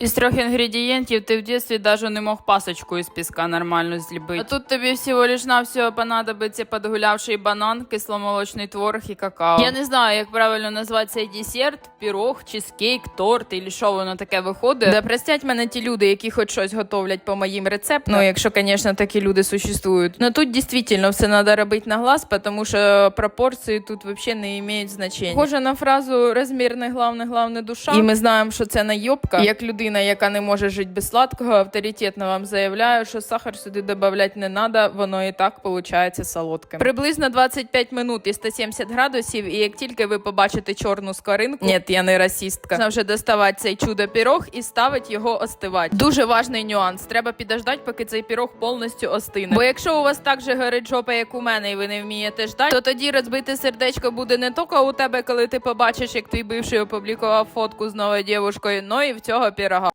Із трьох інгредієнтів ти в дитинстві даже не мог пасочку із піска нормально зліпити. А тут тобі всього лиш навсього понадобиться подгулявший банан, кисломолочний творог і какао. Я не знаю, як правильно назвати цей десерт, пірог, чизкейк, торт, і що воно таке виходить. Да простять мене ті люди, які хоч щось готовлять по моїм рецептам. Ну, якщо, звісно, такі люди существують. Но тут дійсно все треба робити на глаз, тому що пропорції тут взагалі не мають значення. Схоже на фразу розмір не главне, главне душа. І ми знаємо, що це найобка. Як людина, яка не може жити без сладкого, авторитетно вам заявляю, що сахар сюди додавати не треба, воно і так виходить солодким. Приблизно 25 минут і 170 градусів, і як тільки ви побачите чорну скоринку, ні, я не расістка, можна вже доставати цей чудо пірог і ставити його остивати. Дуже важний нюанс. Треба підождати, поки цей пірог повністю остине. Бо якщо у вас так же горить жопа, як у мене, і ви не вмієте ждати, то тоді розбите сердечко буде не тільки у тебе, коли ти побачиш, як твій бивший опублікував фотку з новою дівушкою, но і в цього пірога.